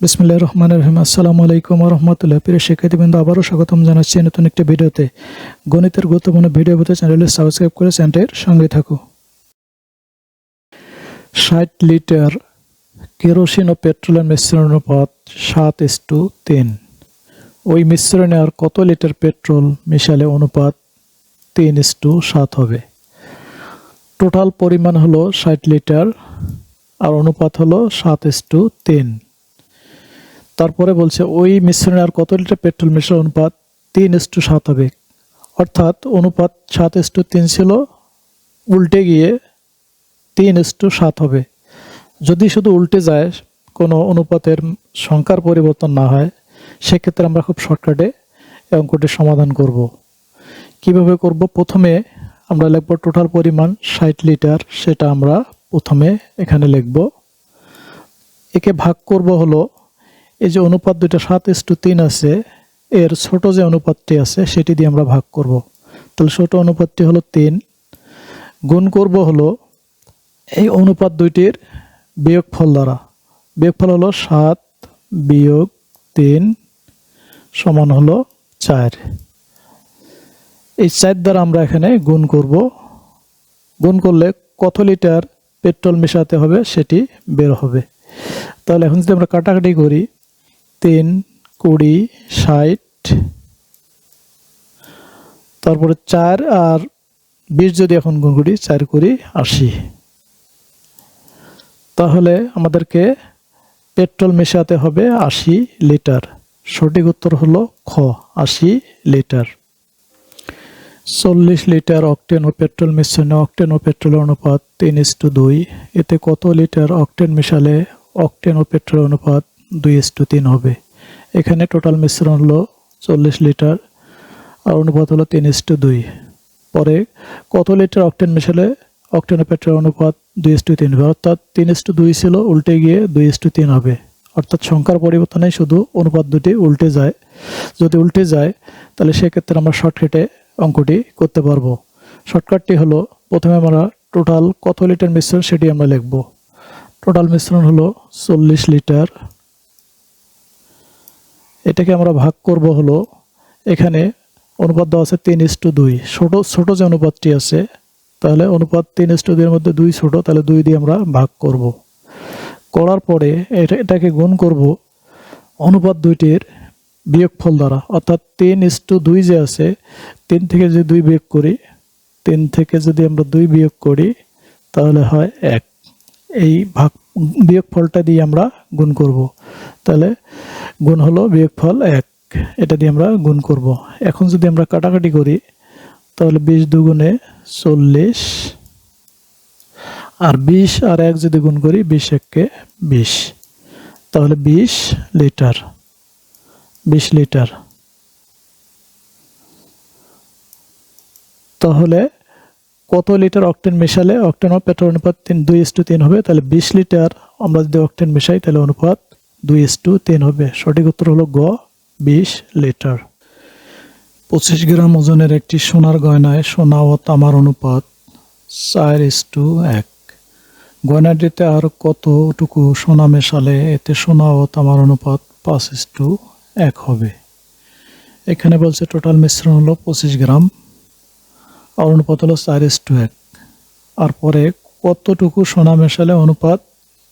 বিসমিল্লাহ রহমান রহিম। আসসালামু আলাইকুম রহমতুল্লাহ। প্রিয় শিক্ষার্থীবৃন্দ, আবারও স্বাগতম জানাচ্ছি নতুন একটি ভিডিওতে। গণিতের গুরুত্বপূর্ণ ভিডিও পেতে চ্যানেলটি সাবস্ক্রাইব করে চ্যানেলের সঙ্গে থাকো। ষাট লিটার কেরোসিন ও পেট্রোলের মিশ্রণ অনুপাত সাত ইস টু তিন। ওই মিশ্রণে আর কত লিটার পেট্রোল মিশালে অনুপাত তিন ইস টু সাত হবে? টোটাল পরিমাণ হলো ষাট লিটার আর অনুপাত হলো সাত ইস টু তিন। তারপরে বলছে, ওই মিশ্রণে আর কত লিটার পেট্রোল মিশ্রণ অনুপাত? তিন টু সাত হবে। অর্থাৎ অনুপাত সাত টু তিন ছিল, উল্টে গিয়ে তিন টু সাত হবে। যদি শুধু উল্টে যায়, কোনো অনুপাতের সংখ্যার পরিবর্তন না হয়, সেক্ষেত্রে আমরা খুব শর্টকাটে এই অঙ্কটির সমাধান করব। কীভাবে করব? প্রথমে আমরা লিখব টোটাল পরিমাণ ষাট লিটার, সেটা আমরা প্রথমে এখানে লিখব। একে ভাগ করব হলো এই যে অনুপাত দুইটা সাত ইস টু তিন আছে, এর ছোট যে অনুপাতটি আছে, সেটি দিয়ে আমরা ভাগ করব। তাহলে ছোট অনুপাতটি হলো তিন। গুণ করব হলো এই অনুপাত দুইটির বিয়োগফল দ্বারা। বিয়োগফল হলো সাত বিয়োগ তিন সমান হলো চার। এই চার দ্বারা আমরা এখানে গুণ করব। গুণ করলে কত লিটার পেট্রোল মেশাতে হবে সেটি বের হবে। তাহলে এখন যদি আমরা কাটাকাটি করি তিন, কুড়ি, ষাট। তারপরে চার আর বিশ যদি এখন গুণ করি, চার কুড়ি, আশি। তাহলে আমাদেরকে পেট্রোল মেশাতে হবে আশি লিটার। সঠিক উত্তর হলো খ, আশি লিটার। চল্লিশ লিটার অকটেন ও পেট্রোল মিশ্রণে অকটেন ও পেট্রোলের অনুপাত তিন ইস টু দুই। এতে কত লিটার অকটেন মেশালে অকটেন ও পেট্রোল অনুপাত দুই ইস টু তিন হবে। এখানে টোটাল মিশ্রণ হলো চল্লিশ লিটার আর অনুপাত হলো তিন ইস টু দুই। পরে কত লিটার অকটেন মেশালে? অকটেন পেট্রোল অনুপাত দুই ইস টু তিন হবে। অর্থাৎ তিন ইস টু দুই ছিল, উল্টে গিয়ে দুই ইস টু তিন হবে। অর্থাৎ সংখ্যার পরিবর্তনে শুধু অনুপাত দুটি উল্টে যায়। যদি উল্টে যায়, তাহলে সেক্ষেত্রে আমরা শর্টকাটে অঙ্কটি করতে পারব। শর্টকাটটি হলো, প্রথমে আমরা টোটাল কত লিটার মিশ্রণ সেটি আমরা লিখব। টোটাল মিশ্রণ হলো চল্লিশ লিটার এটাকে আমরা ভাগ করব হলো, এখানে অনুপাত দেওয়া আছে তিন ইস টু দুই। ছোট, ছোটো যে অনুপাতটি আছে, তাহলে অনুপাত তিন ইস টু দুইয়ের মধ্যে দুই ছোট, তাহলে দুই দিয়ে আমরা ভাগ করব। করার পরে এটা, এটাকে গুণ করব অনুপাত দুইটির বিয়োগফল দ্বারা। অর্থাৎ তিন ইস টু দুই যে আছে, তিন থেকে যদি দুই বিয়োগ করি, তিন থেকে যদি আমরা দুই বিয়োগ করি, তাহলে হয় এক। এই ভাগ, বিয়োগফলটা দিয়ে আমরা গুণ করব। তাহলে গুণ হলো বিয়োগফল এক। এটা দিয়ে আমরা গুণ করব। এখন যদি আমরা কাটাকাটি করি, তাহলে বিশ দুগুণে চল্লিশ। আর বিশ আর এক যদি গুণ করি, বিশ এককে বিশ। তাহলে বিশ লিটার। বিশ লিটার। তাহলে কত লিটার অক্টেন মেশালে? অক্টেন ও পেট্রোল অনুপাত তিন, দুই ইস টু তিন হবে। তাহলে বিশ লিটার। আমরা যদি অক্টেন মেশাই, তাহলে অনুপাত দুই এস টু, তিন হবে। সঠিক উত্তর হলো গ, বিশ লিটার। পঁচিশ গ্রাম ওজনের একটি সোনার গয়নায় সোনা ও তামার অনুপাত চার এস টু এক। গয়নাটিতে আর কতটুকু সোনা মেশালে এতে সোনা ও তামার অনুপাত পাঁচ এস টু এক হবে? এখানে বলছে টোটাল মিশ্রণ হলো পঁচিশ গ্রাম, আর অনুপাত হলো চার এস টু এক। আর পরে কতটুকু সোনা মেশালে অনুপাত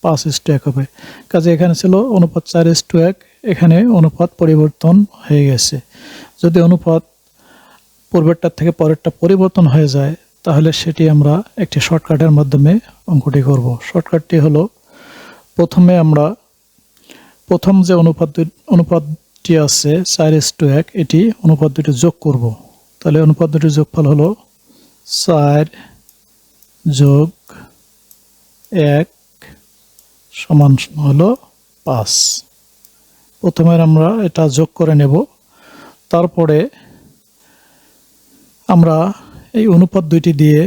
পাঁচ ইস টু এক হবে। কাজে এখানে ছিল অনুপাত চার ইস টু এক এখানে অনুপাত পরিবর্তন হয়ে গেছে। যদি অনুপাত পূর্বেরটার থেকে পরেরটা পরিবর্তন হয়ে যায়, তাহলে সেটি আমরা একটি শর্টকাটের মাধ্যমে অঙ্কটি করব। শর্টকাটটি হলো, প্রথমে আমরা প্রথম যে অনুপাত অনুপাতটি আছে চার ইস টু এক এটি অনুপাত দুটি যোগ করব। তাহলে অনুপাত দুটির যোগফল হলো চার যোগ এক সমান হলো পাঁচ। প্রথমে আমরা এটা যোগ করে নেব। তারপরে আমরা এই অনুপাত দুইটি দিয়ে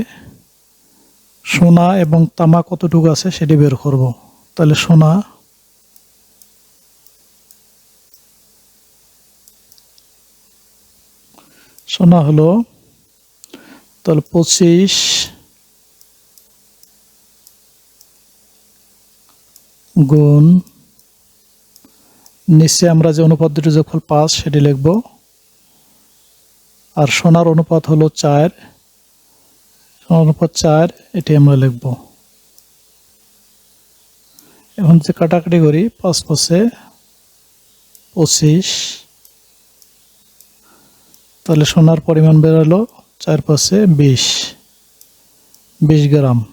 সোনা এবং তামা কতটুকু আছে সেটি বের করব। তাহলে সোনা সোনা হলো তাহলে পঁচিশ গুণ। নিচে আমরা যে অনুপাত দুটি যোগফল পাঁচ, সেটি লিখব। আর সোনার অনুপাত হলো চার। সোনার অনুপাত চার, এটি আমরা লিখব। এখন যে কাটাকাটি করি, পাঁচ পাশে পঁচিশ। তাহলে সোনার পরিমাণ বেরোলো চার পাশে বিশ। বিশ গ্রাম।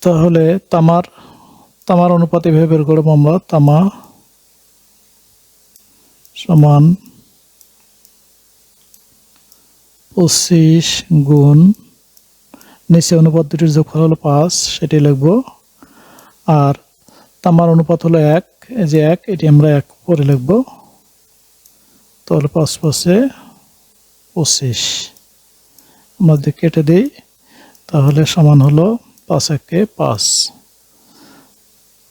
তাহলে তামার তামার অনুপাত এভাবে বের করব আমরা তামা সমান পঁচিশ গুণ নিচে অনুপাত দুটির যোগফল হলো পাঁচ সেটি লিখব। আর তামার অনুপাত হলো এক যে এক, এটি আমরা এক পরে লিখব। তাহলে পাঁচ পাশে পঁচিশ। আমরা যদি কেটে দিই, তাহলে সমান হলো পাঁচ একে পাঁচ।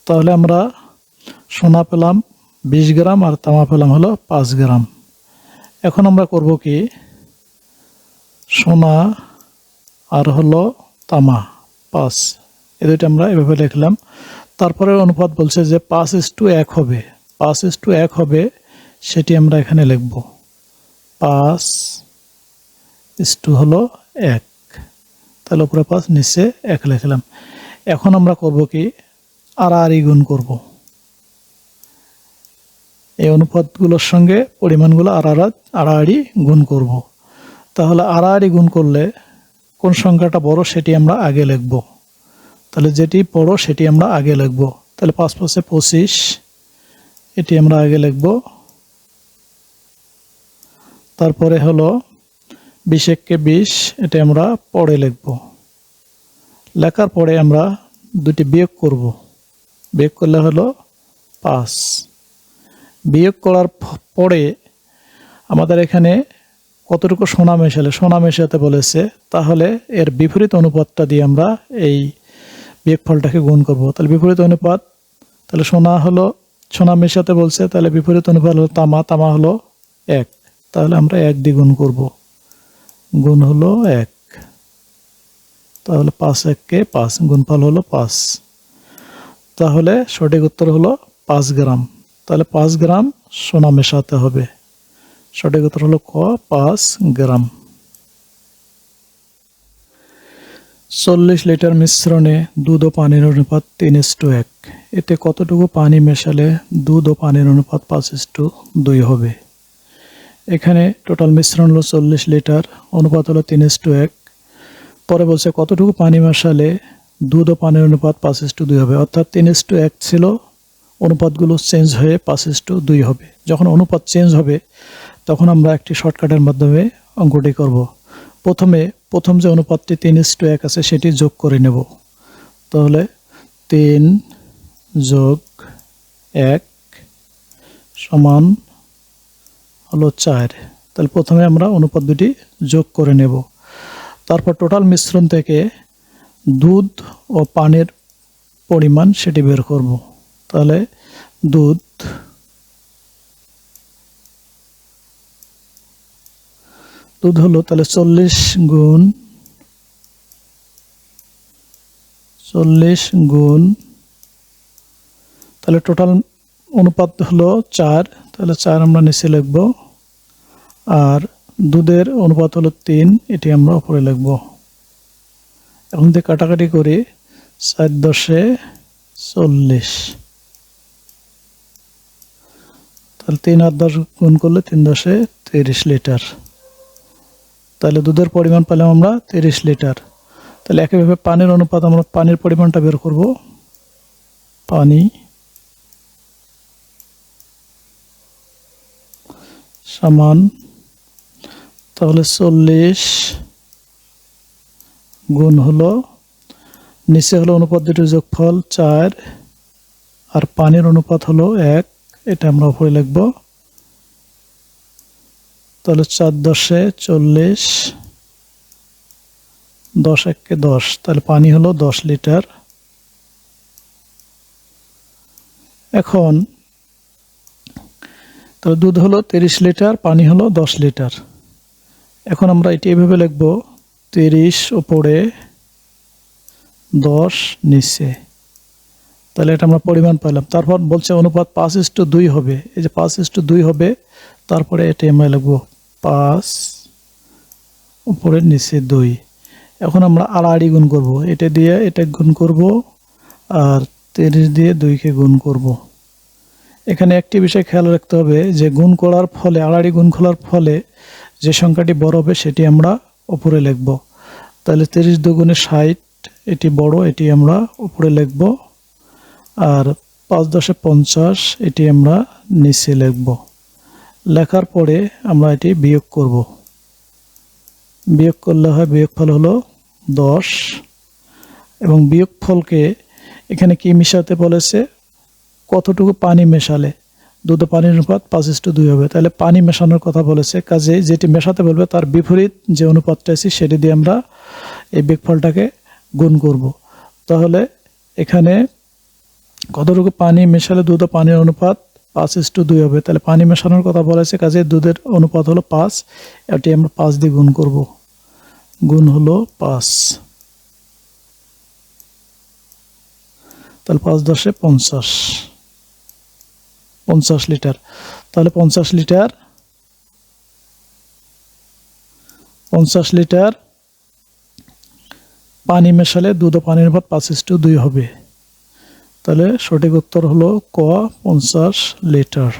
তাহলে আমরা সোনা পেলাম বিশ গ্রাম আর তামা পেলাম হলো পাঁচ গ্রাম। এখন আমরা করব কি? সোনা আর হলো তামা, পাঁচ। এ দুইটা আমরা এভাবে লিখলাম। তারপরে অনুপাত বলছে যে পাঁচ ইস টু এক হবে। পাঁচ ইস টু এক হবে, সেটি আমরা এখানে লিখব। পাঁচ ইস টু হলো এক। তাহলে উপরে পাঁচ, নিচে এক লিখলাম। এখন আমরা করব কি? আড়াআড়ি গুণ করব। এই অনুপাতগুলোর সঙ্গে পরিমাণগুলো আড়াআড়া, আড়াআড়ি গুণ করব। তাহলে আড়াআড়ি গুণ করলে কোন সংখ্যাটা বড় সেটি আমরা আগে লিখব। তাহলে যেটি বড় সেটি আমরা আগে লিখব। তাহলে পাঁচ পাঁচে পঁচিশ, এটি আমরা আগে লিখব। তারপরে হলো বিশ এককে বিশ, এটি আমরা পরে লিখব। লেখার পরে আমরা দুটি বিয়োগ করব। বিয়োগ করলে হলো পাঁচ। বিয়োগ করার পরে আমাদের এখানে কতটুকু সোনা মেশালে, সোনা মেশাতে বলেছে, তাহলে এর বিপরীত অনুপাতটা দিয়ে আমরা এই বিয়োগফলটাকে গুণ করব। তাহলে বিপরীত অনুপাত, তাহলে সোনা হলো, সোনা মেশাতে বলছে, তাহলে বিপরীত অনুপাত হলো তামা তামা হলো এক। তাহলে আমরা এক দিয়ে গুণ করব। গুণ হলো এক। তাহলে পাঁচ এককে পাঁচ, গুণফল হলো পাঁচ। তাহলে সঠিক উত্তর হলো পাঁচ গ্রাম। তাহলে পাঁচ গ্রাম সোনা মেশাতে হবে। সঠিক উত্তর হলো ক, পাঁচ গ্রাম। চল্লিশ লিটার মিশ্রণে দুধ ও পানির অনুপাত তিন টু এক। এতে কতটুকু পানি মেশালে দুধ ও পানির অনুপাত পাঁচ টু দুই হবে? এখানে টোটাল মিশ্রণ হলো চল্লিশ লিটার, অনুপাত হলো তিন টু এক। পরে বলছে কতটুকু পানি মেশালে দুধ ও পানির অনুপাত পাঁচ টু দুই হবে। অর্থাৎ তিন টু এক ছিল, অনুপাতগুলো চেঞ্জ হয়ে পাঁচ টু দুই হবে। যখন অনুপাত চেঞ্জ হবে, তখন আমরা একটি শর্টকাটের মাধ্যমে অঙ্কটি করব। প্রথমে, প্রথম যে অনুপাতটি তিন টু এক আছে, সেটি যোগ করে নেব। তাহলে তিন যোগ এক সমান হলো চার। তাহলে প্রথমে আমরা অনুপাত দুটি যোগ করে নেব। তারপর টোটাল মিশ্রণ থেকে দুধ ও পানির পরিমাণ সেটি বের করব। তাহলে দুধ দুধ হলো তাহলে চল্লিশ গুণ চল্লিশ গুণ তাহলে টোটাল অনুপাত হলো চার। তাহলে চার আমরা নিচে লিখব। আর দুধের অনুপাত হলো তিন, এটি আমরা উপরে লিখব। এখন দিয়ে কাটাকাটি করি চার দশে চল্লিশ। তাহলে তিন আর দশ গুণ করলে তিন দশে তিরিশ লিটার। তাহলে দুধের পরিমাণ পেলাম আমরা তিরিশ লিটার। তাহলে একইভাবে পানির অনুপাত, আমরা পানির পরিমাণটা বের করব। পানি সমান, তাহলে চল্লিশ গুণ হলো, নিচে হলো অনুপাত দুটির যোগফল চার, আর পানির অনুপাত হলো এক। এটা আমরা উপরে লিখব। তাহলে চার দশে চল্লিশ, দশ এককে দশ, তাহলে পানি হলো দশ লিটার। এখন, তাহলে দুধ হলো তিরিশ লিটার, পানি হলো দশ লিটার। এখন আমরা এটি এভাবে লিখব। তিরিশ ওপরে দশ নিচে। তাহলে এটা আমরা পরিমাণ পেলাম তারপর বলছে অনুপাত পাঁচ ইস্টু দুই হবে। এই যে পাঁচ ইস্টু দুই হবে, তারপরে এটা আমরা লিখব, পাঁচ উপরে নিচে দুই। এখন আমরা আড়াআড়ি গুণ করব। এটা দিয়ে এটা গুণ করব আর তিরিশ দিয়ে দুইকে গুণ করব। এখানে একটি বিষয় খেয়াল রাখতে হবে যে, গুণ করার ফলে আড়াআড়ি গুণ করার ফলে যে সংখ্যাটি বড় হবে, সেটি আমরা উপরে লিখব। তাহলে তিরিশ দুগুণে ষাট, এটি বড়, এটি আমরা উপরে লিখব। আর পাঁচ দশে পঞ্চাশ, এটি আমরা নিচে লিখব। লেখার পরে আমরা এটি বিয়োগ করব। বিয়োগ করলে হয় বিয়োগফল হলো দশ। এবং বিয়োগফলকে এখানে কি মিশাতে বলেছে? কতটুকু পানি মেশালে? দুধ পানির অনুপাত পাঁচ ইস্টু দুই হবে। তাহলে পানি মেশানোর কথা বলেছে, কাজে যেটি মেশাতে বলবে তার বিপরীত যে অনুপাতটা আছে সেটি দিয়ে আমরা এই বিয়োগফলটাকে গুণ করব। তাহলে এখানে কতটুকু পানি মেশালে দুধ পানির অনুপাত পাঁচ ইস্টু দুই হবে? তাহলে পানি মেশানোর কথা বলেছে, কাজে দুধের অনুপাত হলো পাঁচ, এটি আমরা পাঁচ দিয়ে গুণ করব। গুণ হলো পাঁচ। তাহলে পাঁচ দশে পঞ্চাশ। পঞ্চাশ লিটার। তাহলে পঞ্চাশ লিটার পঞ্চাশ লিটার পানি মেশালে দুধ ও পানির ভাত পাঁচ ইস্টু দুই হবে। তাহলে সঠিক উত্তর হলো ক পঞ্চাশ লিটার।